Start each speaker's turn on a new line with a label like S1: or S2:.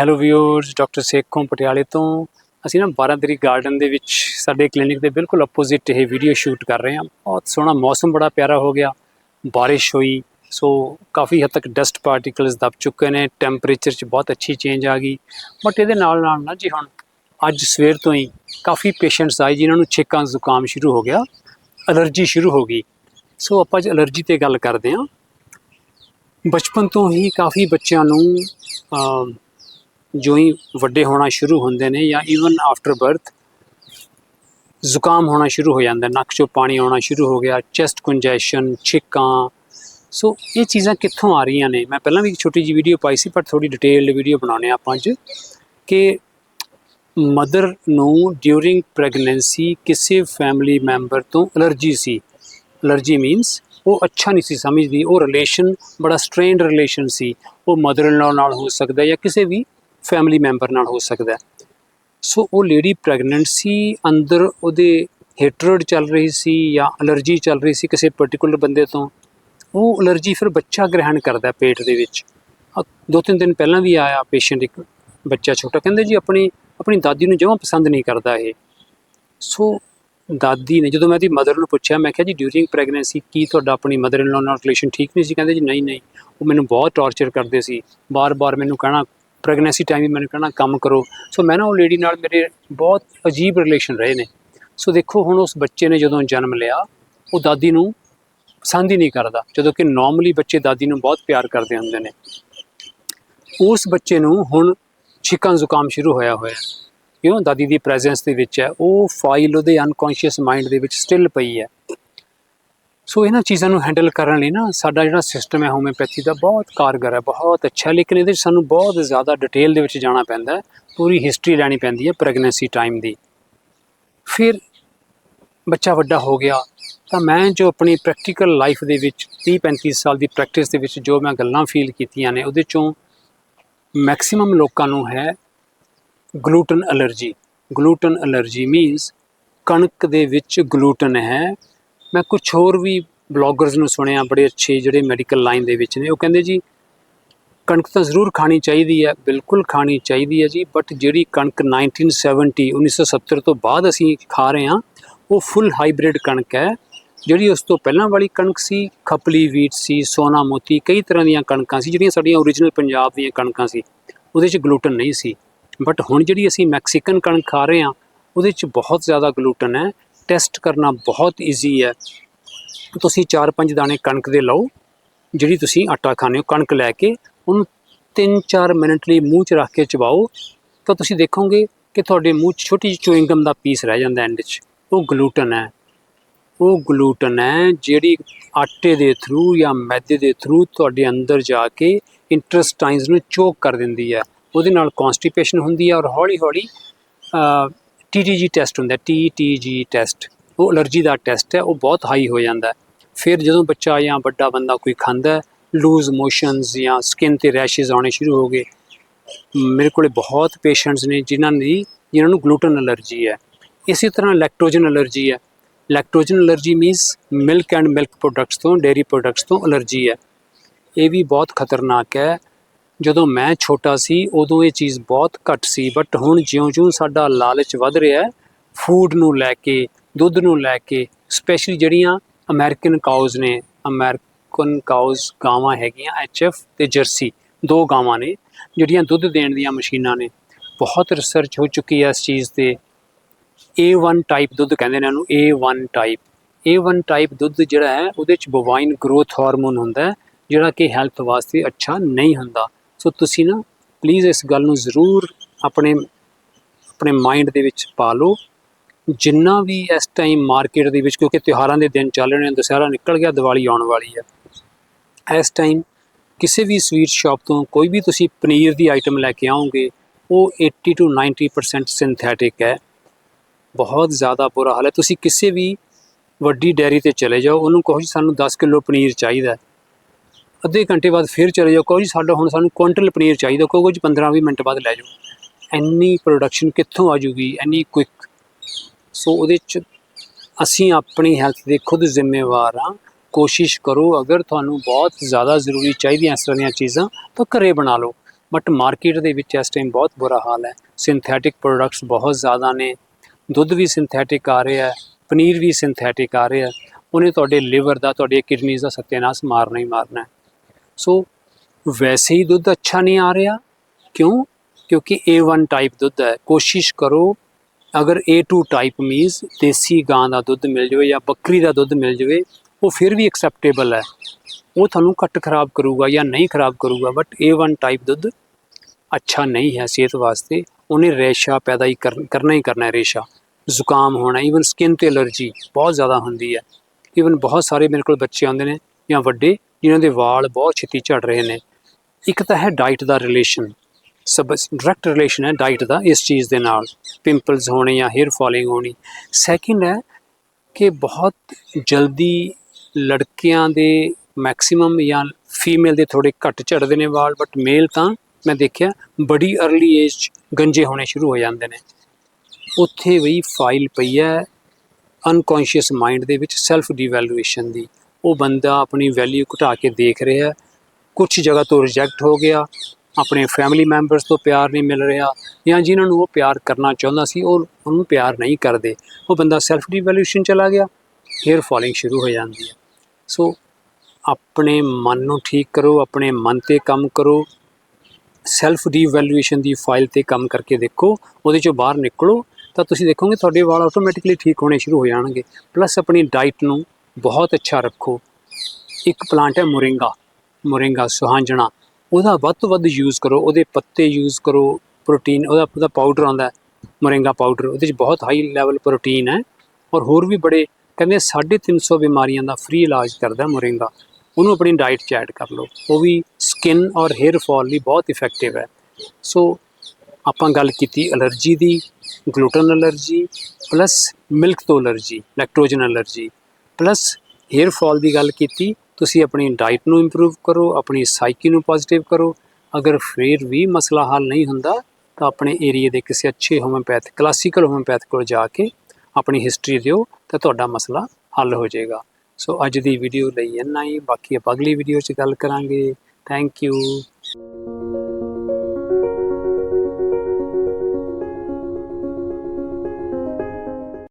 S1: Hello viewers doctor Sekhon ਪਟਿਆਲੇ ਤੋਂ ਅਸੀਂ ਨਾ 12 ਤਰੀਕ ਗਾਰਡਨ ਦੇ ਵਿੱਚ ਸਾਡੇ ਕਲੀਨਿਕ ਦੇ ਬਿਲਕੁਲ ਆਪੋਜ਼ਿਟ ਇਹ ਵੀਡੀਓ ਸ਼ੂਟ ਕਰ ਰਹੇ ਹਾਂ। ਬਹੁਤ ਸੋਹਣਾ ਮੌਸਮ ਬੜਾ ਪਿਆਰਾ ਹੋ ਗਿਆ, ਬਾਰਿਸ਼ ਹੋਈ ਸੋ ਕਾਫੀ ਹੱਦ ਤੱਕ ਡਸਟ ਪਾਰਟੀਕਲਸ ਦਬ ਚੁੱਕੇ ਨੇ ਟੈਂਪਰੇਚਰ 'ਚ ਬਹੁਤ ਅੱਛੀ ਚੇਂਜ ਆ ਗਈ। ਬਟ ਇਹਦੇ ਨਾਲ ਨਾਲ ਨਾ ਜੀ ਹੁਣ ਅੱਜ ਸਵੇਰ ਤੋਂ ਹੀ ਕਾਫੀ ਪੇਸ਼ੈਂਟਸ ਆਏ ਜਿਨ੍ਹਾਂ ਨੂੰ ਛਿੱਕਾਂ ਜ਼ੁਕਾਮ ਸ਼ੁਰੂ ਹੋ ਗਿਆ ਅਲਰਜੀ ਸ਼ੁਰੂ ਹੋ ਗਈ। ਸੋ ਆਪਾਂ ਅੱਜ ਅਲਰਜੀ ਤੇ ਗੱਲ ਕਰਦੇ ਹਾਂ। ਬਚਪਨ ਤੋਂ ਹੀ ਕਾਫੀ ਬੱਚਿਆਂ ਨੂੰ ਜੋ ਹੀ ਵੱਡੇ ਹੋਣਾ ਸ਼ੁਰੂ ਹੁੰਦੇ ਨੇ ਜਾਂ ਈਵਨ ਆਫਟਰ ਬਰਥ ਜ਼ੁਕਾਮ ਹੋਣਾ ਸ਼ੁਰੂ ਹੋ ਜਾਂਦਾ, ਨੱਕ 'ਚੋਂ ਪਾਣੀ ਆਉਣਾ ਸ਼ੁਰੂ ਹੋ ਗਿਆ ਚੈਸਟ ਕੰਜੈਸ਼ਨ ਛਿੱਕਾਂ। ਸੋ ਇਹ ਚੀਜ਼ਾਂ ਕਿੱਥੋਂ ਆ ਰਹੀਆਂ ਨੇ? ਮੈਂ ਪਹਿਲਾਂ ਵੀ ਇੱਕ ਛੋਟੀ ਜਿਹੀ ਵੀਡੀਓ ਪਾਈ ਸੀ, ਪਰ ਥੋੜੀ ਡਿਟੇਲਡ ਵੀਡੀਓ ਬਣਾਉਣੇ ਆਪਾਂ ਅੱਜ, ਕਿ ਮਦਰ ਨੂੰ ਡਿਊਰਿੰਗ ਪ੍ਰੈਗਨੈਂਸੀ ਕਿਸੇ ਫੈਮਿਲੀ ਮੈਂਬਰ ਤੋਂ ਅਲਰਜੀ ਸੀ। ਅਲਰਜੀ ਮੀਨਸ ਉਹ ਅੱਛਾ ਨਹੀਂ ਸੀ ਸਮਝਦੀ, ਉਹ ਰਿਲੇਸ਼ਨ ਬੜਾ ਸਟ੍ਰੇਨਡ ਰਿਲੇਸ਼ਨ ਸੀ। ਉਹ ਮਦਰ ਇਨ ਨਾਲ ਹੋ ਸਕਦਾ ਜਾਂ ਕਿਸੇ ਵੀ ਫੈਮਿਲੀ ਮੈਂਬਰ ਨਾਲ ਹੋ ਸਕਦਾ ਸੋ ਉਹ ਲੇਡੀ ਪ੍ਰੈਗਨੈਂਟ ਸੀ, ਅੰਦਰ ਉਹਦੇ ਹੇਟਰਡ ਚੱਲ ਰਹੀ ਸੀ ਜਾਂ ਅਲਰਜੀ ਚੱਲ ਰਹੀ ਸੀ ਕਿਸੇ ਪਾਰਟਿਕੂਲਰ ਬੰਦੇ ਤੋਂ, ਉਹ ਅਲਰਜੀ ਫਿਰ ਬੱਚਾ ਗ੍ਰਹਿਣ ਕਰਦਾ ਪੇਟ ਦੇ ਵਿੱਚ। ਦੋ ਤਿੰਨ ਦਿਨ ਪਹਿਲਾਂ ਵੀ ਆਇਆ ਪੇਸ਼ੈਂਟ ਇੱਕ ਬੱਚਾ ਛੋਟਾ, ਕਹਿੰਦੇ ਜੀ ਆਪਣੀ ਆਪਣੀ ਦਾਦੀ ਨੂੰ ਜਮਾਂ ਪਸੰਦ ਨਹੀਂ ਕਰਦਾ ਇਹ। ਸੋ ਦਾਦੀ ਨੇ ਜਦੋਂ ਮੈਂ ਦੀ ਮਦਰ ਨੂੰ ਪੁੱਛਿਆ, ਮੈਂ ਕਿਹਾ ਜੀ ਡਿਊਰਿੰਗ ਪ੍ਰੈਗਨੈਂਸੀ ਕੀ ਤੁਹਾਡਾ ਆਪਣੀ ਮਦਰ ਇਨ ਲਾਅ ਨਾਲ ਰਿਲੇਸ਼ਨ ਠੀਕ ਨਹੀਂ ਸੀ? ਕਹਿੰਦੇ ਜੀ ਨਹੀਂ ਨਹੀਂ। ਉਹ ਮੈਨੂੰ ਬਹੁਤ ਟੌਰਚਰ ਕਰਦੇ ਸੀ। ਬਾਰ-ਬਾਰ ਮੈਨੂੰ ਕਹਿਣਾ ਪ੍ਰੈਗਨੈਂਸੀ ਟਾਈਮ ਵੀ ਮੈਨੂੰ ਕਹਿਣਾ ਕੰਮ ਕਰੋ। ਸੋ ਮੈਂ ਨਾ ਉਹ ਲੇਡੀ ਨਾਲ ਮੇਰੇ ਬਹੁਤ ਅਜੀਬ ਰਿਲੇਸ਼ਨ ਰਹੇ ਨੇ। ਸੋ ਦੇਖੋ, ਹੁਣ ਉਸ ਬੱਚੇ ਨੇ ਜਦੋਂ ਜਨਮ ਲਿਆ, ਉਹ ਦਾਦੀ ਨੂੰ ਪਸੰਦ ਹੀ ਨਹੀਂ ਕਰਦਾ, ਜਦੋਂ ਕਿ ਨਾਰਮਲੀ ਬੱਚੇ ਦਾਦੀ ਨੂੰ ਬਹੁਤ ਪਿਆਰ ਕਰਦੇ ਹੁੰਦੇ ਨੇ। ਉਸ ਬੱਚੇ ਨੂੰ ਹੁਣ ਛਿੱਕਾਂ ਜ਼ੁਕਾਮ ਸ਼ੁਰੂ ਹੋਇਆ ਹੋਇਆ। ਕਿਉਂ ਦਾਦੀ ਦੀ ਪ੍ਰੈਜ਼ੈਂਸ ਦੇ ਵਿੱਚ ਹੈ, ਉਹ ਫਾਈਲ ਉਹਦੇ ਅਨਕੌਂਸ਼ੀਅਸ ਮਾਈਂਡ ਦੇ ਵਿੱਚ ਸਟਿਲ ਪਈ ਹੈ। ਸੋ ਇਹਨਾਂ ਚੀਜ਼ਾਂ ਨੂੰ ਹੈਂਡਲ ਕਰਨ ਲਈ ਨਾ ਸਾਡਾ ਜਿਹੜਾ ਸਿਸਟਮ ਹੈ ਹੋਮਿਓਪੈਥੀ ਦਾ ਬਹੁਤ ਕਾਰਗਰ ਹੈ, ਬਹੁਤ ਅੱਛਾ ਲੇਕਿਨ ਇਹਦੇ 'ਚ ਸਾਨੂੰ ਬਹੁਤ ਜ਼ਿਆਦਾ ਡਿਟੇਲ ਦੇ ਵਿੱਚ ਜਾਣਾ ਪੈਂਦਾ ਹੈ, ਪੂਰੀ ਹਿਸਟਰੀ ਲੈਣੀ ਪੈਂਦੀ ਹੈ ਪ੍ਰੈਗਨੈਂਸੀ ਟਾਈਮ ਦੀ। ਫਿਰ ਬੱਚਾ ਵੱਡਾ ਹੋ ਗਿਆ, ਤਾਂ ਮੈਂ ਜੋ ਆਪਣੀ ਪ੍ਰੈਕਟੀਕਲ ਲਾਈਫ ਦੇ ਵਿੱਚ 30 35 ਸਾਲ ਦੀ ਪ੍ਰੈਕਟਿਸ ਦੇ ਵਿੱਚ ਜੋ ਮੈਂ ਗੱਲਾਂ ਫੀਲ ਕੀਤੀਆਂ ਨੇ, ਉਹਦੇ ਚੋਂ ਮੈਕਸਿਮਮ ਲੋਕਾਂ ਨੂੰ ਹੈ gluten allergy gluten allergy means ਕਣਕ ਦੇ ਵਿੱਚ ਗਲੂਟਨ ਹੈ ਮੈਂ ਕੁਝ ਹੋਰ ਵੀ ਬਲੌਗਰਸ ਨੂੰ ਸੁਣਿਆ, ਬੜੇ ਅੱਛੇ ਜਿਹੜੇ ਮੈਡੀਕਲ ਲਾਈਨ ਦੇ ਵਿੱਚ ਨੇ, ਉਹ ਕਹਿੰਦੇ ਜੀ, ਕਣਕ ਤਾਂ ਜ਼ਰੂਰ ਖਾਣੀ ਚਾਹੀਦੀ ਹੈ, ਬਿਲਕੁਲ ਖਾਣੀ ਚਾਹੀਦੀ ਹੈ ਜੀ ਬਟ ਜਿਹੜੀ ਕਣਕ 1970 1970 ਤੋਂ ਬਾਅਦ ਅਸੀਂ ਖਾ ਰਹੇ ਹਾਂ, ਉਹ ਫੁੱਲ ਹਾਈਬ੍ਰਿਡ ਕਣਕ ਹੈ, ਜਿਹੜੀ ਉਸ ਤੋਂ ਪਹਿਲਾਂ ਵਾਲੀ ਕਣਕ ਸੀ, ਖਪਲੀ ਵੀਟ ਸੀ, ਸੋਨਾ ਮੋਤੀ, ਕਈ ਤਰ੍ਹਾਂ ਦੀਆਂ ਕਣਕਾਂ ਸੀ, ਜਿਹੜੀਆਂ ਸਾਡੀਆਂ ਓਰੀਜਨਲ ਪੰਜਾਬ ਦੀਆਂ ਕਣਕਾਂ ਸੀ, ਉਹਦੇ 'ਚ ਗਲੂਟਨ ਨਹੀਂ ਸੀ ਬਟ ਹੁਣ ਜਿਹੜੀ ਅਸੀਂ ਮੈਕਸੀਕਨ ਕਣਕ ਖਾ ਰਹੇ ਹਾਂ, ਉਹਦੇ 'ਚ ਬਹੁਤ ਜ਼ਿਆਦਾ ਗਲੂਟਨ ਹੈ ਟੈਸਟ ਕਰਨਾ ਬਹੁਤ ਈਜ਼ੀ ਹੈ। ਤੁਸੀਂ 4-5 ਦਾਣੇ ਕਣਕ ਦੇ ਲਓ, ਜਿਹੜੀ ਤੁਸੀਂ ਆਟਾ ਖਾਂਦੇ ਹੋ, ਕਣਕ ਲੈ ਕੇ, ਉਹਨੂੰ 3-4 ਮਿੰਟ ਲਈ ਮੂੰਹ 'ਚ ਰੱਖ ਕੇ ਚਬਾਓ, ਤਾਂ ਤੁਸੀਂ ਦੇਖੋਗੇ ਕਿ ਤੁਹਾਡੇ ਮੂੰਹ 'ਚ ਛੋਟੀ ਜਿਹੀ ਚੂਇੰਗਮ ਦਾ ਪੀਸ ਰਹਿ ਜਾਂਦਾ ਐਂਡ 'ਚ। ਉਹ ਗਲੂਟਨ ਹੈ। ਉਹ ਗਲੂਟਨ ਹੈ ਜਿਹੜੀ ਆਟੇ ਦੇ ਥਰੂ ਜਾਂ ਮੈਦੇ ਦੇ ਥਰੂ ਤੁਹਾਡੇ ਅੰਦਰ ਜਾ ਕੇ ਇੰਟਰਸਟਾਈਨਸ ਨੂੰ ਚੋਕ ਕਰ ਦਿੰਦੀ ਹੈ। ਉਹਦੇ ਨਾਲ ਕਨਸਟੀਪੇਸ਼ਨ ਹੁੰਦੀ ਹੈ ਔਰ ਹੌਲੀ ਹੌਲੀ ਟੀਟੀਜੀ ਟੈਸਟ ਹੁੰਦਾ ਟੀਟੀਜੀ ਟੈਸਟ ਉਹ ਅਲਰਜੀ ਦਾ ਟੈਸਟ ਹੈ, ਉਹ ਬਹੁਤ ਹਾਈ ਹੋ ਜਾਂਦਾ ਫਿਰ ਜਦੋਂ ਬੱਚਾ ਜਾਂ ਵੱਡਾ ਬੰਦਾ ਕੋਈ ਖਾਂਦਾ ਲੂਜ਼ ਮੋਸ਼ਨਸ ਜਾਂ ਸਕਿਨ ਤੇ ਰੈਸ਼ਸ ਆਉਣੇ ਸ਼ੁਰੂ ਹੋ ਗਏ, ਮੇਰੇ ਕੋਲੇ ਬਹੁਤ ਪੇਸ਼ੈਂਟਸ ਨੇ ਜਿਨ੍ਹਾਂ ਦੀ, ਜਿਨ੍ਹਾਂ ਨੂੰ ਗਲੂਟਨ ਅਲਰਜੀ ਹੈ। ਇਸੇ ਤਰ੍ਹਾਂ ਲੈਕਟੋਜਨ ਅਲਰਜੀ ਹੈ। Lactogen allergy means milk and milk products ਤੋਂ ਡੇਰੀ ਪ੍ਰੋਡਕਟਸ ਤੋਂ ਅਲਰਜੀ ਹੈ। ਇਹ ਵੀ ਬਹੁਤ ਖਤਰਨਾਕ ਹੈ। ਜਦੋਂ ਮੈਂ ਛੋਟਾ ਸੀ, ਉਦੋਂ ਇਹ ਚੀਜ਼ ਬਹੁਤ ਘੱਟ ਸੀ ਬਟ ਹੁਣ ਜਿਉਂ-ਜਿਉਂ ਸਾਡਾ ਲਾਲਚ ਵੱਧ ਰਿਹਾ ਹੈ ਫੂਡ ਨੂੰ ਲੈ ਕੇ, ਦੁੱਧ ਨੂੰ ਲੈ ਕੇ ਸਪੈਸ਼ਲੀ ਜਿਹੜੀਆਂ ਅਮਰੀਕਨ ਕਾਊਜ਼ ਨੇ ਅਮਰੀਕਨ ਕਾਊਜ਼ ਗਾਵਾਂ ਹੈਗੀਆਂ ਐਚਐਫ ਤੇ ਜਰਸੀ ਦੋ ਗਾਵਾਂ ਨੇ, ਜਿਹੜੀਆਂ ਦੁੱਧ ਦੇਣ ਦੀਆਂ ਮਸ਼ੀਨਾਂ ਨੇ, ਬਹੁਤ ਰਿਸਰਚ ਹੋ ਚੁੱਕੀ ਹੈ ਇਸ ਚੀਜ਼ ਤੇ। A1 ਟਾਈਪ ਦੁੱਧ ਕਹਿੰਦੇ ਨੇ ਇਹਨੂੰ A1 ਟਾਈਪ A1 ਟਾਈਪ ਦੁੱਧ ਜਿਹੜਾ ਹੈ, ਉਹਦੇ ਚ ਬੋਵਾਈਨ ਗਰੋਥ ਹਾਰਮੋਨ ਹੁੰਦਾ ਹੈ, ਜਿਹੜਾ ਕਿ ਹੈਲਥ ਵਾਸਤੇ ਅੱਛਾ ਨਹੀਂ ਹੁੰਦਾ। ਸੋ ਤੁਸੀਂ ਨਾ ਪਲੀਜ਼ ਇਸ ਗੱਲ ਨੂੰ ਜ਼ਰੂਰ ਆਪਣੇ ਆਪਣੇ ਮਾਈਂਡ ਦੇ ਵਿੱਚ ਪਾ ਲਓ। ਜਿੰਨਾ ਵੀ ਇਸ ਟਾਈਮ ਮਾਰਕੀਟ ਦੇ ਵਿੱਚ, ਕਿਉਂਕਿ ਤਿਉਹਾਰਾਂ ਦੇ ਦਿਨ ਚੱਲ ਰਹੇ ਨੇ, ਦੁਸਹਿਰਾ ਨਿਕਲ ਗਿਆ, ਦੀਵਾਲੀ ਆਉਣ ਵਾਲੀ ਹੈ ਇਸ ਟਾਈਮ ਕਿਸੇ ਵੀ ਸਵੀਟ ਸ਼ਾਪ ਤੋਂ ਕੋਈ ਵੀ ਤੁਸੀਂ ਪਨੀਰ ਦੀ ਆਈਟਮ ਲੈ ਕੇ ਆਓਗੇ, ਉਹ 80 ਤੋਂ 90% ਸਿੰਥੈਟਿਕ ਹੈ। ਬਹੁਤ ਜ਼ਿਆਦਾ ਬੁਰਾ ਹਾਲ ਹੈ। ਤੁਸੀਂ ਕਿਸੇ ਵੀ ਵੱਡੀ ਡੈਰੀ ਤੇ ਚਲੇ ਜਾਓ, ਉਹਨੂੰ ਕਹੋ ਜੀ ਸਾਨੂੰ 10 ਕਿਲੋ ਪਨੀਰ ਚਾਹੀਦਾ ਅੱਧੇ ਘੰਟੇ ਬਾਅਦ ਫਿਰ ਚਲੇ ਜਾਓ। ਕਹੋ ਜੀ ਸਾਡਾ ਹੁਣ ਸਾਨੂੰ ਕੁਇੰਟਲ ਪਨੀਰ ਚਾਹੀਦਾ। ਕਹੋ ਜੀ 15-20 ਮਿੰਟ ਬਾਅਦ ਲੈ ਜਾਓ। ਇੰਨੀ ਪ੍ਰੋਡਕਸ਼ਨ ਕਿੱਥੋਂ ਆ ਜੂਗੀ? ਇੰਨੀ ਕੁਇਕ ਸੋ ਉਹਦੇ ਚ ਅਸੀਂ ਆਪਣੀ ਹੈਲਥ ਦੇ ਖੁਦ ਜ਼ਿੰਮੇਵਾਰ ਹਾਂ। ਕੋਸ਼ਿਸ਼ ਕਰੋ, ਅਗਰ ਤੁਹਾਨੂੰ ਬਹੁਤ ਜ਼ਿਆਦਾ ਜ਼ਰੂਰੀ ਚਾਹੀਦੀਆਂ ਇਸ ਤਰ੍ਹਾਂ ਦੀਆਂ ਚੀਜ਼ਾਂ, ਤਾਂ ਘਰੇ ਬਣਾ ਲਓ। ਬਟ ਮਾਰਕੀਟ ਦੇ ਵਿੱਚ ਇਸ ਟਾਈਮ ਬਹੁਤ ਬੁਰਾ ਹਾਲ ਹੈ। ਸਿੰਥੈਟਿਕ ਪ੍ਰੋਡਕਟਸ ਬਹੁਤ ਜ਼ਿਆਦਾ ਨੇ। ਦੁੱਧ ਵੀ ਸਿੰਥੈਟਿਕ ਆ ਰਿਹਾ ਹੈ। ਪਨੀਰ ਵੀ ਸਿੰਥੈਟਿਕ ਆ ਰਿਹਾ ਉਹਨੇ ਤੁਹਾਡੇ ਲਿਵਰ ਦਾ ਤੁਹਾਡੇ ਕਿਡਨੀਜ਼ ਦਾ ਸਤਿਆਨਾਸ ਮਾਰਨਾ ਹੀ ਮਾਰਨਾ ਹੈ। ਸੋ ਵੈਸੇ ਹੀ ਦੁੱਧ ਅੱਛਾ ਨਹੀਂ ਆ ਰਿਹਾ। ਕਿਉਂ? ਕਿਉਂਕਿ A1 ਟਾਈਪ ਦੁੱਧ ਹੈ। ਕੋਸ਼ਿਸ਼ ਕਰੋ, ਅਗਰ A2 ਟਾਈਪ ਮੀਨਸ ਦੇਸੀ ਗਾਂ ਦਾ ਦੁੱਧ ਮਿਲ ਜਾਵੇ ਜਾਂ ਬੱਕਰੀ ਦਾ ਦੁੱਧ ਮਿਲ ਜਾਵੇ, ਉਹ ਫਿਰ ਵੀ ਐਕਸੈਪਟੇਬਲ ਹੈ। ਉਹ ਤੁਹਾਨੂੰ ਘੱਟ ਖਰਾਬ ਕਰੂਗਾ ਜਾਂ ਨਹੀਂ ਖਰਾਬ ਕਰੂਗਾ ਬਟ A1 ਟਾਈਪ ਦੁੱਧ ਅੱਛਾ ਨਹੀਂ ਹੈ ਸਿਹਤ ਵਾਸਤੇ। ਉਹਨੇ ਰੇਸ਼ਾ ਪੈਦਾ ਹੀ ਕਰਨਾ ਹੀ ਕਰਨਾ ਹੈ ਰੇਸ਼ਾ। ਜ਼ੁਕਾਮ ਹੋਣਾ ਈਵਨ ਸਕਿਨ ਤੇ ਐਲਰਜੀ ਬਹੁਤ ਜ਼ਿਆਦਾ ਹੁੰਦੀ ਹੈ। ਈਵਨ ਬਹੁਤ ਸਾਰੇ ਮੇਰੇ ਕੋਲ ਬੱਚੇ ਆਉਂਦੇ ਨੇ ਜਾਂ ਵੱਡੇ ਜਿਨ੍ਹਾਂ ਦੇ ਵਾਲ ਬਹੁਤ ਛੇਤੀ ਝੜ ਰਹੇ ਨੇ। ਇੱਕ ਤਾਂ ਹੈ ਡਾਈਟ ਦਾ ਰਿਲੇਸ਼ਨ ਸਬ ਡਾਇਰੈਕਟ ਰਿਲੇਸ਼ਨ ਹੈ ਡਾਈਟ ਦਾ ਇਸ ਚੀਜ਼ ਦੇ ਨਾਲ। ਪਿੰਪਲਸ ਹੋਣੇ ਜਾਂ ਹੇਅਰ ਫਾਲਿੰਗ ਹੋਣੀ। ਸੈਕਿੰਡ ਹੈ ਕਿ ਬਹੁਤ ਜਲਦੀ ਲੜਕਿਆਂ ਦੇ ਮੈਕਸਿਮਮ ਜਾਂ ਫੀਮੇਲ ਦੇ ਥੋੜੇ ਘੱਟ ਝੜਦੇ ਨੇ ਵਾਲ ਬਟ ਮੇਲ ਤਾਂ ਮੈਂ ਦੇਖਿਆ ਬੜੀ अर्ਲੀ ਏਜ 'ਚ ਗੰਜੇ ਹੋਣੇ ਸ਼ੁਰੂ ਹੋ ਜਾਂਦੇ ਨੇ। ਉੱਥੇ ਵੀ ਫਾਈਲ ਪਈ ਹੈ ਅਨਕੌਂਸ਼ੀਅਸ ਮਾਈਂਡ ਦੇ ਵਿੱਚ ਸੈਲਫ ਡਿਵੈਲੂਏਸ਼ਨ ਦੀ। ਉਹ ਬੰਦਾ ਆਪਣੀ ਵੈਲਿਊ ਘਟਾ ਕੇ ਦੇਖ ਰਿਹਾ ਹੈ। ਕੁਝ ਜਗ੍ਹਾ ਤੋਂ ਰਿਜੈਕਟ ਹੋ ਗਿਆ। ਆਪਣੇ ਫੈਮਿਲੀ ਮੈਂਬਰਸ ਤੋਂ ਪਿਆਰ ਨਹੀਂ ਮਿਲ ਰਿਹਾ ਜਾਂ ਜਿਨ੍ਹਾਂ ਨੂੰ ਉਹ ਪਿਆਰ ਕਰਨਾ ਚਾਹੁੰਦਾ ਸੀ, ਉਹ ਉਹਨੂੰ ਪਿਆਰ ਨਹੀਂ ਕਰਦੇ। ਉਹ ਬੰਦਾ ਸੈਲਫ ਡਿਵੈਲੂਏਸ਼ਨ ਚਲਾ ਗਿਆ ਹੇਅਰ ਫਾਲਿੰਗ ਸ਼ੁਰੂ ਹੋ ਜਾਂਦੀ ਹੈ। ਸੋ ਆਪਣੇ ਮਨ ਨੂੰ ਠੀਕ ਕਰੋ, ਆਪਣੇ ਮਨ ਤੇ ਕੰਮ ਕਰੋ। ਸੈਲਫ ਡੀਵੈਲੂਏਸ਼ਨ ਦੀ ਫਾਈਲ ਤੇ ਕੰਮ ਕਰਕੇ ਦੇਖੋ, ਉਹਦੇ ਚੋਂ ਬਾਹਰ ਨਿਕਲੋ ਤਾਂ ਤੁਸੀਂ ਦੇਖੋਗੇ ਤੁਹਾਡੇ ਵਾਲ ਆਟੋਮੈਟਿਕਲੀ ਠੀਕ ਹੋਣੇ ਸ਼ੁਰੂ ਹੋ ਜਾਣਗੇ। ਪਲੱਸ ਆਪਣੀ ਡਾਈਟ ਨੂੰ ਬਹੁਤ ਅੱਛਾ ਰੱਖੋ। ਇੱਕ ਪਲਾਂਟ ਹੈ ਮੋਰਿੰਗਾ ਮੋਰਿੰਗਾ ਸੁਹਾਂਜਣਾ। ਉਹਦਾ ਵੱਧ ਤੋਂ ਵੱਧ ਯੂਜ਼ ਕਰੋ, ਉਹਦੇ ਪੱਤੇ ਯੂਜ਼ ਕਰੋ ਪ੍ਰੋਟੀਨ ਉਹਦਾ ਉਹਦਾ ਪਾਊਡਰ ਆਉਂਦਾ ਮੋਰਿੰਗਾ ਪਾਊਡਰ ਉਹਦੇ ਵਿੱਚ ਬਹੁਤ ਹਾਈ ਲੈਵਲ ਪ੍ਰੋਟੀਨ ਹੈ ਔਰ ਹੋਰ ਵੀ ਬੜੇ, ਕਹਿੰਦੇ 350 ਬਿਮਾਰੀਆਂ ਦਾ ਫ੍ਰੀ ਇਲਾਜ ਕਰਦਾ ਮੋਰਿੰਗਾ। ਉਹਨੂੰ ਆਪਣੀ ਡਾਈਟ 'ਚ ਐਡ ਕਰ ਲਓ। ਉਹ ਵੀ ਸਕਿਨ ਔਰ ਹੇਅਰ ਫਾਲ ਲਈ ਬਹੁਤ ਇਫੈਕਟਿਵ ਹੈ। ਸੋ ਆਪਾਂ ਗੱਲ ਕੀਤੀ ਅਲਰਜੀ ਦੀ ਗਲੂਟਨ ਅਲਰਜੀ ਪਲੱਸ ਮਿਲਕ ਤੋਂ allergy lactogen allergy plus hair fall ਦੀ ਗੱਲ ਕੀਤੀ, ਤੁਸੀਂ ਆਪਣੀ ਡਾਈਟ ਨੂੰ ਇੰਪਰੂਵ ਕਰੋ, ਆਪਣੀ ਸਾਈਕੀ ਨੂੰ ਪੋਜ਼ਿਟਿਵ ਕਰੋ। ਅਗਰ ਫਿਰ ਵੀ ਮਸਲਾ ਹੱਲ ਨਹੀਂ ਹੁੰਦਾ, ਤਾਂ ਆਪਣੇ ਏਰੀਆ ਦੇ ਕਿਸੇ ਅੱਛੇ ਹੋਮਿਓਪੈਥ ਕਲਾਸੀਕਲ ਹੋਮਿਓਪੈਥ ਕੋਲ ਜਾ ਕੇ ਆਪਣੀ ਹਿਸਟਰੀ ਦਿਓ, ਤਾਂ ਤੁਹਾਡਾ ਮਸਲਾ ਹੱਲ ਹੋ ਜਾਏਗਾ। ਸੋ ਅੱਜ ਦੀ ਵੀਡੀਓ ਲਈ ਇੰਨਾ ਹੀ। ਬਾਕੀ ਆਪਾਂ ਅਗਲੀ ਵੀਡੀਓ 'ਚ ਗੱਲ ਕਰਾਂਗੇ। Thank you